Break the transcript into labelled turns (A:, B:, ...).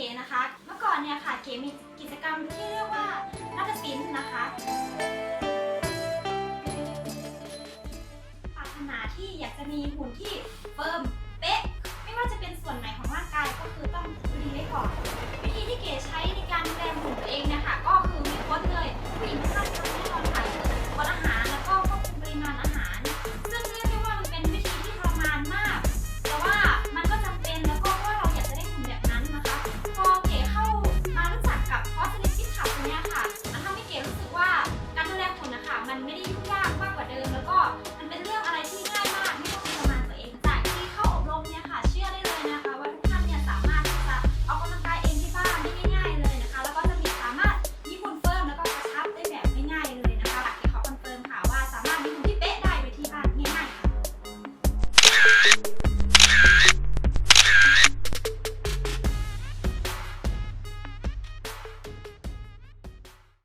A: ก๋นะคะ เมื่อก่อนเนี่ยค่ะเก๋มีกิจกรรมที่เรียกว่านาฏศิลป์นะคะปรารถนาที่อยากจะมีหุ่นที่เฟิร์ม ไม่ได้